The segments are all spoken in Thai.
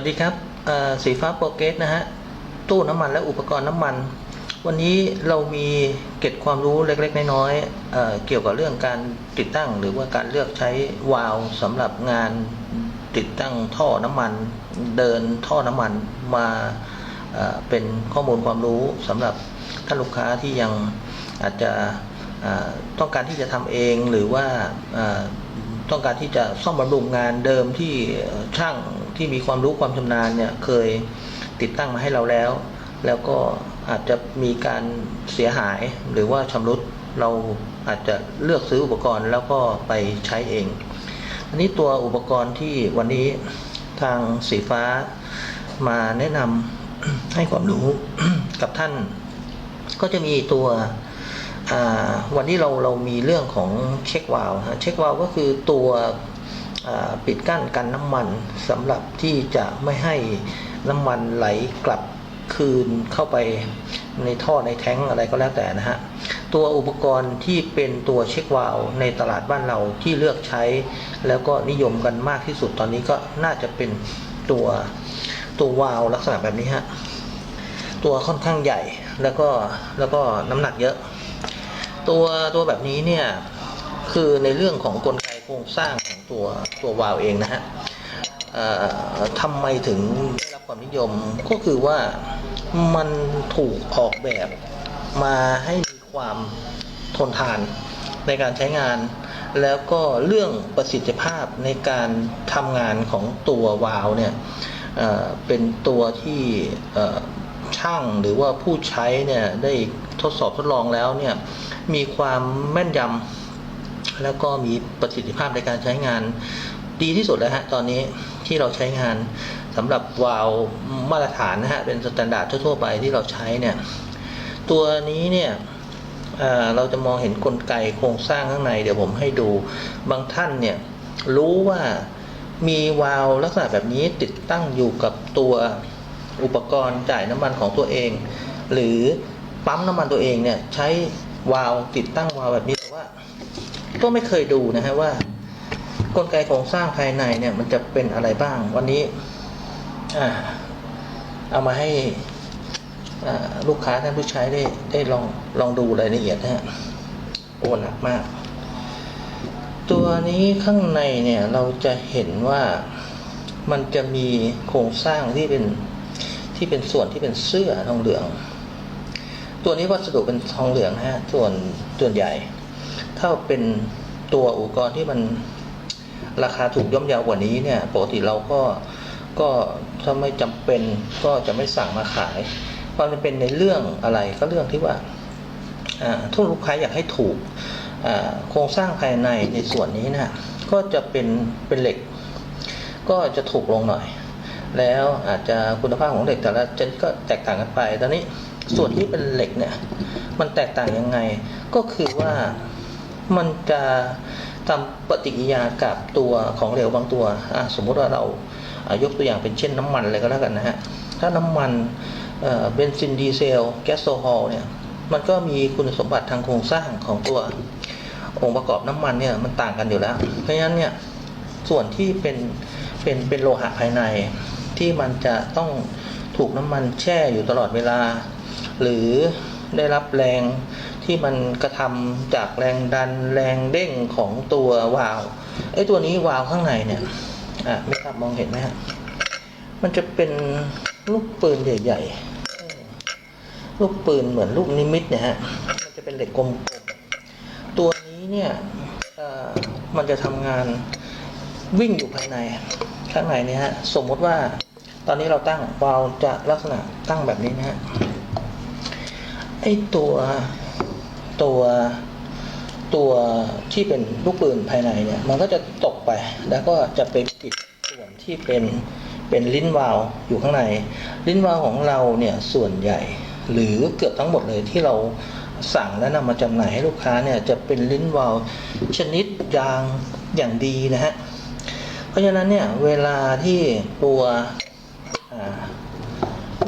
สวัสดีครับสีฟ้าโปรเกสนะฮะ ตู้น้ำมันและอุปกรณ์น้ำมัน วันนี้เรามีเกร็ดความรู้เล็กๆ น้อยๆเอเกี่ยวกับเรื่องการติดตั้ง หรือว่าการเลือกใช้วาล์วสำหรับงานติดตั้งท่อน้ำมัน เดินท่อน้ำมันมาเเป็นข้อมูลความรู้สำหรับท่านลูกค้าที่ยังอาจจะต้องการที่จะทำเองหรือว่าอ่อต้องการที่จะซ่อมบำรุงงานเดิมที่ช่าง ที่มีความรู้ความชำนาญเนี่ยเคยติดตั้งมาให้เราแล้ว แล้วก็อาจจะมีการเสียหายหรือว่าชำรุดเราอาจจะเลือกซื้ออุปกรณ์แล้วก็ไปใช้เอง อันนี้ตัวอุปกรณ์ที่วันนี้ทางสีฟ้ามาแนะนำให้ความรู้กับท่าน ก็จะมีตัววันนี้เราเรามีเรื่องของเช็ควาล์วฮะเช็ควาล์วก็คือตัว ปิดกั้นกันน้ำมันสำหรับที่จะไม่ให้น้ำมันไหลกลับคืนเข้าไปในท่อในแท้งอะไรก็แล้วแต่นะฮะ ตัวอุปกรณ์ที่เป็นตัวเช็ควาล์วในตลาดบ้านเราที่เลือกใช้ แล้วก็นิยมกันมากที่สุดตอนนี้ก็น่าจะเป็นตัวตัววาล์วลักษณะแบบนี้ฮะ ตัวค่อนข้างใหญ่แล้วก็แล้วก็น้ำหนักเยอะ ตัวตัวแบบนี้เนี่ยคือในเรื่องของกลไครงสร้างของตัวตัววาล์วเองนะฮะทำไมถึงได้รับความนิยมก็คือว่ามันถูกออกแบบมาให้มีความทนทานในการใช้งาน แล้วก็เรื่องประสิทธิภาพในการทำงานของตัววาล์วเนี่ยเเป็นตัวที่ช่างหรือว่าผู้ใช้เนี่ยได้ทดสอบทดลองแล้วเนี่ยมีความแม่นยำ แล้วก็มีประสิทธิภาพในการใช้งานดีที่สุดแล้วฮะตอนนี้ที่เราใช้งานสำหรับวาล์วมาตรฐานนะฮะเป็นสแตนดาร์ดทั่วๆไปที่เราใช้เนี่ยตัวนี้เนี่ยเเราจะมองเห็นกลไกโครงสร้างข้างในเดี๋ยวผมให้ดูบางท่านเนี่ยรู้ว่ามีวาล์วลักษณะแบบนี้ติดตั้งอยู่กับตัวอุปกรณ์จ่ายน้ำมันของตัวเอง หรือปั๊มน้ำมันตัวเองเนี่ยใช้วาล์วติดตั้งวาล์วแบบนี้แต่ว่า ก็ไม่เคยดูนะฮะว่า กลไกโครงสร้างภายในเนี่ย มันจะเป็นอะไรบ้าง วันนี้เอามาให้ลูกค้าท่านผู้ใช้ได้ได้ลองลองดูรายละเอียดนะฮะโอ้หนักมาก ตัวนี้ข้างในเนี่ยเราจะเห็นว่ามันจะมีโครงสร้างที่เป็นที่เป็นส่วนที่เป็นเสื้อทองเหลือง ตัวนี้วัสดุเป็นทองเหลืองฮะส่วนส่วนใหญ่ ถ้าเป็นตัวอุปกรณ์ที่มันราคาถูกย่อมเยาวกว่านี้เนี่ยปกติเราก็ก็ถ้าไม่จำเป็นก็จะไม่สั่งมาขายความจำเป็นในเรื่องอะไรก็เรื่องที่ว่าทุกลูกค้าอยากให้ถูกโครงสร้างภายในในส่วนนี้นะก็จะเป็นเป็นเหล็ก ก็จะถูกลงหน่อย แล้วอาจจะคุณภาพของเหล็กแต่ละชนิดก็แตกต่างกันไปตอนนี้ส่วนที่เป็นเหล็กเนี่ยมันแตกต่างยังไงก็คือว่า มันจะทำปฏิกิริยากับตัวของเหลวบางตัว สมมุติว่าเรายกตัวอย่างเป็นเช่นน้ำมันเลยก็แล้วกันนะฮะ ถ้าน้ำมันเอ่อเบนซินดีเซล แก๊สโซฮอลเนี่ย มันก็มีคุณสมบัติทางโครงสร้างของตัวองค์ประกอบน้ำมันเนี่ยมันต่างกันอยู่แล้ว เพราะฉะนั้นเนี่ยส่วนที่เป็นเป็นเป็นโลหะภายในที่มันจะต้องถูกน้ำมันแช่อยู่ตลอดเวลา หรือได้รับแรง ที่มันกระทำจากแรงดันแรงเด้งของตัววาล์วไอ้ตัวนี้วาล์วข้างในเนี่ยอะไม่ทราบมองเห็นไหมฮะมันจะเป็นลูกปืนใหญ่ๆลูกปืนเหมือนลูกนิมิตเนี่ยฮะมันจะเป็นเหล็กกลมๆตัวนี้เนี่ยอ่อมันจะทำงานวิ่งอยู่ภายในข้างในเนี่ยฮะสมมติว่าตอนนี้เราตั้งวาล์วจะลักษณะตั้งแบบนี้นะฮะไอตัว ตัวตัวที่เป็นลูกปืนภายในเนี่ยมันก็จะตกไปแล้วก็จะไปปิดส่วนที่เป็นเป็นลิ้นวาล์วอยู่ข้างใน ลิ้นวาล์วของเราเนี่ยส่วนใหญ่ หรือเกือบทั้งหมดเลยที่เราสั่งและนำมาจำหน่ายให้ลูกค้าเนี่ยจะเป็นลิ้นวาล์วชนิดยางอย่างดีนะฮะเพราะฉะนั้นเนี่ยเวลาที่ตัว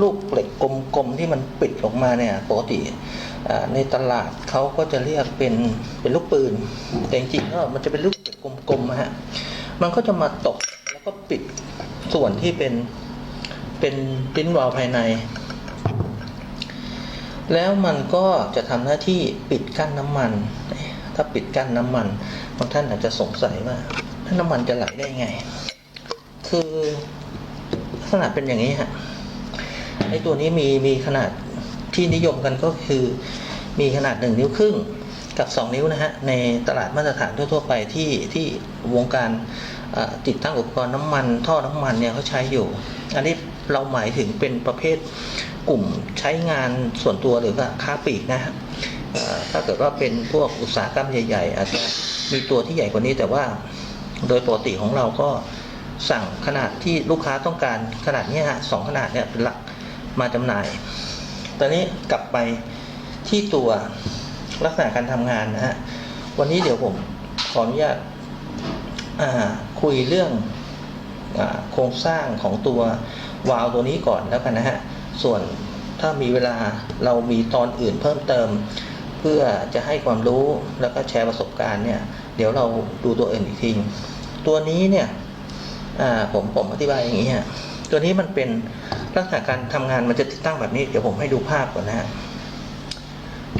ลูกเหล็กกลมๆที่มันปิดออกมาเนี่ยปกติ ในตลาดเขาก็จะเรียกเป็นเป็นลูกปืน แต่จริงๆก็มันจะเป็นลูกเหล็กกลมๆนะฮะมันก็จะมาตกแล้วก็ปิดส่วนที่เป็นเป็นปิ้นวาลภายใน แล้วมันก็จะทำหน้าที่ปิดกั้นน้ำมัน ถ้าปิดกั้นน้ำมันบางท่านอาจจะสงสัยว่าถ้าน้ำมันจะไหลได้ไง คือลักษณะเป็นอย่างนี้ฮะไอตัวนี้มีมีขนาด ที่นิยมกันก็คือมีขนาด 1 นิ้วครึ่งกับ 2 นิ้วนะฮะในตลาดมาตรฐานทั่ว ๆ ไปที่ที่วงการติดตั้งอุปกรณ์น้ำมัน ท่อน้ำมันเนี่ยเขาใช้อยู่ อันนี้เราหมายถึงเป็นประเภทกลุ่มใช้งานส่วนตัวหรือว่าค้าปลีกนะฮะถ้าเกิดว่าเป็นพวกอุตสาหกรรมใหญ่ ๆ อาจจะมีตัวที่ใหญ่กว่านี้แต่ว่าโดยปกติของเราก็สั่งขนาดที่ลูกค้าต้องการขนาดนี้ฮะสองขนาดเนี่ยเป็นหลักมาจำหน่าย ตอนนี้กลับไปที่ตัวลักษณะการทำงานนะฮะ วันนี้เดี๋ยวผมขออนุญาตคุยเรื่องอโครงสร้างของตัววาล์วตัวนี้ก่อนแล้วกันนะฮะ ส่วนถ้ามีเวลาเรามีตอนอื่นเพิ่มเติม เพื่อจะให้ความรู้แล้วก็แชร์ประสบการณ์เนี่ย เดี๋ยวเราดูตัวอื่นอีกทีตัวนี้เนี่ยผมผมอธิบายอย่างนี้ฮะตัวนี้มันเป็น ลักษณะการทำงานมันจะติดตั้งแบบนี้ เดี๋ยวผมให้ดูภาพก่อนนะฮะ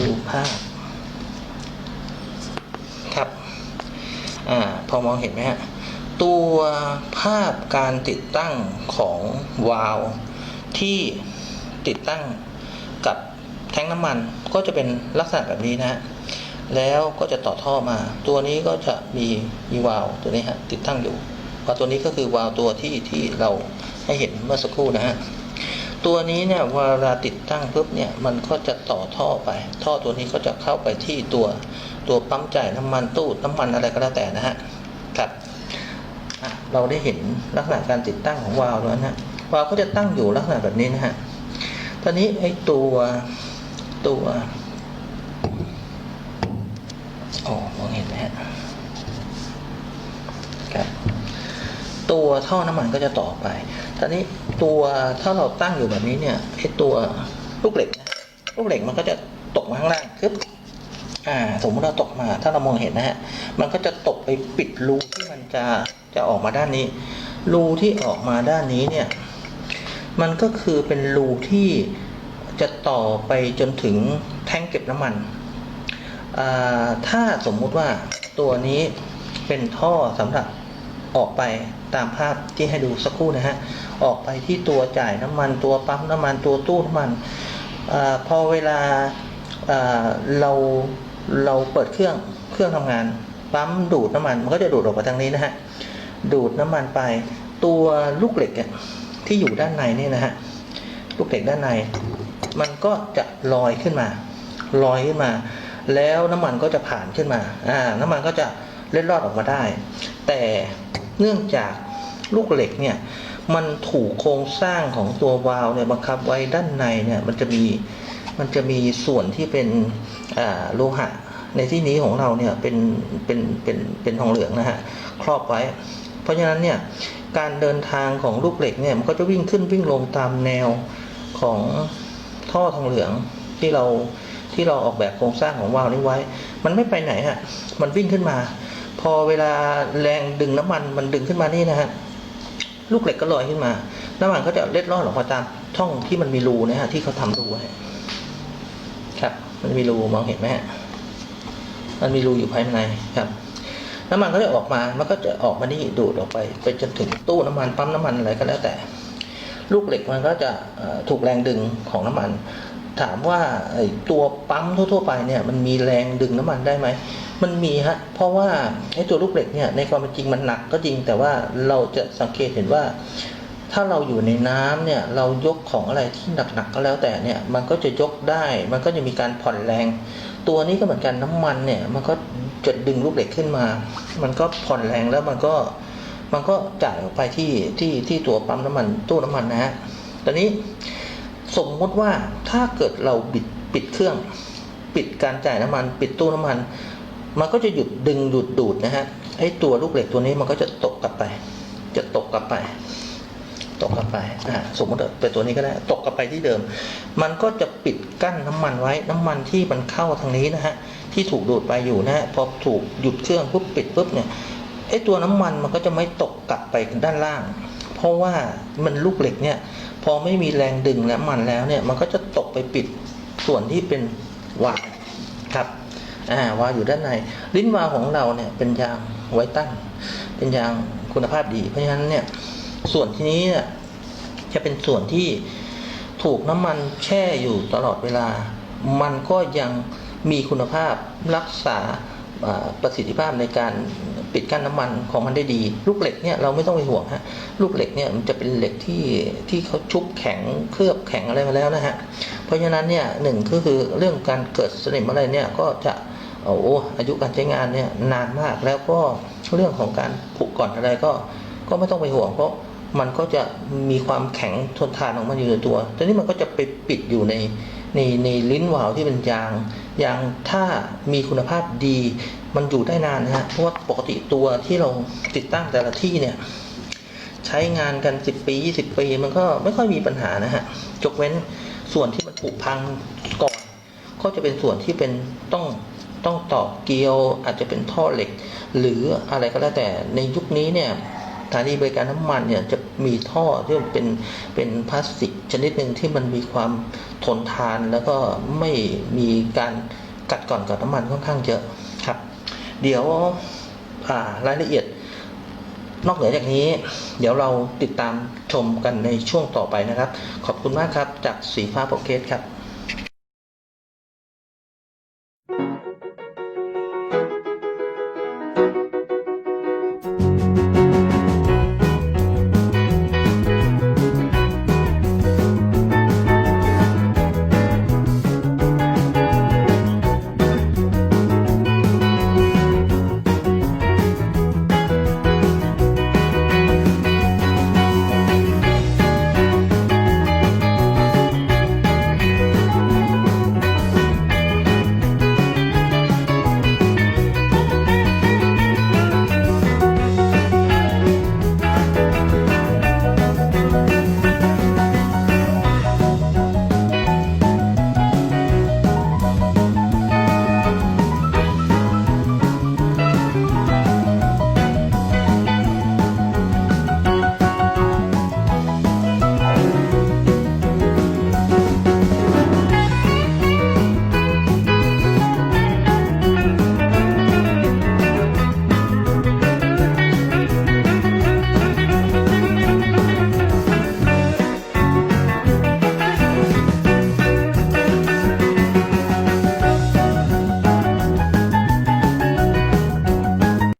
ดูภาพ ครับอ่าพอมองเห็นไหมฮะตัวภาพการติดตั้งของวาล์วที่ติดตั้งกับแทงน้ำมันก็จะเป็นลักษณะแบบนี้นะฮะ แล้วก็จะต่อท่อมา ตัวนี้ก็จะมีมีวาล์วตัวนี้ฮะติดตั้งอยู่วาล์วตัวนี้ก็คือวาล์วตัวที่ที่เรา ให้เห็นเมื่อสักครู่นะฮะตัวนี้เนี่ยเวลาติดตั้งปุ๊บเนี่ยมันก็จะต่อท่อไป ท่อตัวนี้ก็จะเข้าไปที่ตัวตัวปั๊มจ่ายน้ำมันตู้น้ำมันอะไรก็แล้วแต่นะฮะครับเราได้เห็นลักษณะการติดตั้งของวาล์วแล้วนะฮะวาล์วก็จะตั้งอยู่ลักษณะแบบนี้นะฮะตอนนี้ไอ้ตัวตัวอ๋อมองเห็นไหมฮะครับ ตัวท่อน้ำมันก็จะต่อไปตอนนี้ตัวถ้าเราตั้งอยู่แบบนี้เนี่ยไอตัวลูกเหล็กนะลูกเหล็กมันก็จะตกมาข้างล่างคึบอ่าสมมติเราตกมา ถ้าเรามองเห็นนะฮะ มันก็จะตกไปปิดรูที่มันจะจะออกมาด้านนี้ รูที่ออกมาด้านนี้เนี่ย มันก็คือเป็นรูที่จะต่อไปจนถึงแท่งเก็บน้ำมันอ่าถ้าสมมุติว่าตัวนี้เป็นท่อสำหรับ ออกไปตามภาพที่ให้ดูสักครู่นะฮะ ออกไปที่ตัวจ่ายน้ำมันตัวปั๊มน้ำมันตัวตู้น้ำมันอาพอเวลาอ่าเราเราเปิดเครื่องเครื่องทำงานปั๊มดูดน้ำมัน มันก็จะดูดออกมาทางนี้นะฮะ ดูดน้ำมันไป ตัวลูกเหล็กเนี่ยที่อยู่ด้านในนี่นะฮะลูกเหล็กด้านใน มันก็จะลอยขึ้นมา ลอยขึ้นมา แล้วน้ำมันก็จะผ่านขึ้นมาอ่าน้ำมันก็จะเล็ดลอดออกมาได้ แต่ เนื่องจากลูกเหล็กเนี่ยมันถูกโครงสร้างของตัววาล์วเนี่ยบังคับไว้ด้านในเนี่ยมันจะมีมันจะมีส่วนที่เป็นโลหะ ในที่นี้ของเราเนี่ยเป็นเป็นเป็นเป็นทองเหลืองนะฮะครอบไว้ เพราะฉะนั้นเนี่ยการเดินทางของลูกเหล็กเนี่ยมันก็จะวิ่งขึ้นวิ่งลงตามแนวของท่อทองเหลืองที่เราที่เราออกแบบโครงสร้างของวาล์วนี้ไว้ มันไม่ไปไหนฮะมันวิ่งขึ้นมา พอเวลาแรงดึงน้ำมันมันดึงขึ้นมานี่นะฮะลูกเหล็กก็ลอยขึ้นมา น้ำมันก็จะเล็ดลอดออกมาตามช่องที่มันมีรูนะฮะที่เขาทำรูไว้ครับ มันมีรูมองเห็นไหมฮะมันมีรูอยู่ภายในครับ น้ำมันก็จะออกมา มันก็จะออกมานี่ดูดออกไป ไปจนถึงตู้น้ำมันปั๊มน้ำมันอะไรก็แล้วแต่ ลูกเหล็กมันก็จะถูกแรงดึงของน้ำมัน ถามว่าตัวปั๊มทั่ว ๆ ไปเนี่ย มันมีแรงดึงน้ำมันได้ไหม มันมีฮะเพราะว่าไอ้ตัวลูกเหล็กเนี่ยในความเป็นจริงมันหนักก็จริง แต่ว่าเราจะสังเกตเห็นว่า ถ้าเราอยู่ในน้ำเนี่ยเรายกของอะไรที่หนักๆก็แล้วแต่เนี่ยมันก็จะยกได้ มันก็จะมีการผ่อนแรง ตัวนี้ก็เหมือนกันน้ำมันเนี่ยมันก็จะดึงลูกเหล็กขึ้นมา มันก็ผ่อนแรงแล้วมันก็มันก็จ่ายออกไปที่ที่ที่ตัวปั๊มน้ำมันตู้น้ำมันนะฮะตอนนี้สมมติว่าถ้าเกิดเราบิดปิดเครื่อง ปิดการจ่ายน้ำมัน ปิดตู้น้ำมัน มันก็จะหยุดดึงหยุดดูดนะฮะไอ้ตัวลูกเหล็กตัวนี้มันก็จะตกกลับไป จะตกกลับไป ตกกลับไปอ่าสมมติเป็นตัวนี้ก็ได้ตกกลับไปที่เดิม มันก็จะปิดกั้นน้ำมันไว้ น้ำมันที่มันเข้าทางนี้นะฮะที่ถูกดูดไปอยู่นะฮะพอถูกหยุดเครื่องปุ๊บปิดปุ๊บเนี่ยไอ้ตัวน้ำมันมันก็จะไม่ตกกลับไปด้านล่าง เพราะว่ามันลูกเหล็กเนี่ยพอไม่มีแรงดึงน้ำมันแล้วเนี่ยมันก็จะตกไปปิดส่วนที่เป็นวาล์วครับ อ่าวาวอยู่ด้านใน ลิ้นวาวของเราเนี่ยเป็นยางไวตันเป็นยางคุณภาพดี เพราะฉะนั้นเนี่ยส่วนที่นี้เนี่ยจะเป็นส่วนที่ถูกน้ำมันแช่อยู่ตลอดเวลา มันก็ยังมีคุณภาพรักษาอ่าประสิทธิภาพในการปิดกั้นน้ำมันของมันได้ดี ลูกเหล็กเนี่ยเราไม่ต้องไปห่วงฮะลูกเหล็กเนี่ยมันจะเป็นเหล็กที่ที่เขาชุบแข็งเคลือบแข็งอะไรมาแล้วนะฮะเพราะฉะนั้นเนี่ยหนึ่งก็คือเรื่องการเกิดสนิมอะไรเนี่ยก็จะ โอ้โหอายุการใช้งานเนี่ยนานมากแล้วก็เรื่องของการผุก่อนอะไรก็ก็ไม่ต้องไปห่วงเพราะมันก็จะมีความแข็งทนทานของมันอยู่ในตัวต่นี่มันก็จะไปปิดอยู่ในในในลิ้นวาล์วที่เป็นยาง ยางถ้ามีคุณภาพดี มันอยู่ได้นานนะฮะ เพราะว่าปกติตัวที่เราติดตั้งแต่ละที่เนี่ย ใช้งานกัน 10 ปี 20 ปี มันก็ไม่ค่อยมีปัญหานะฮะยกเว้นส่วนที่มันผุพังก่อน ก็จะเป็นส่วนที่เป็นต้อง ต้องต่อเกลียวอาจจะเป็นท่อเหล็ก หรืออะไรก็แล้วแต่ในยุคนี้เนี่ยสถานีบริการน้ำมันเนี่ยจะมีท่อที่มันเป็นเป็นพลาสติกชนิดหนึ่งที่มันมีความทนทานแล้วก็ไม่มีการกัดก่อนกับน้ำมันค่อนข้างเยอะครับ เดี๋ยวรายละเอียด นอกเหนือจากนี้ เดี๋ยวเราติดตามชมกันในช่วงต่อไปนะครับ ขอบคุณมากครับ จากสีฟ้าโปรเกสครับ thank you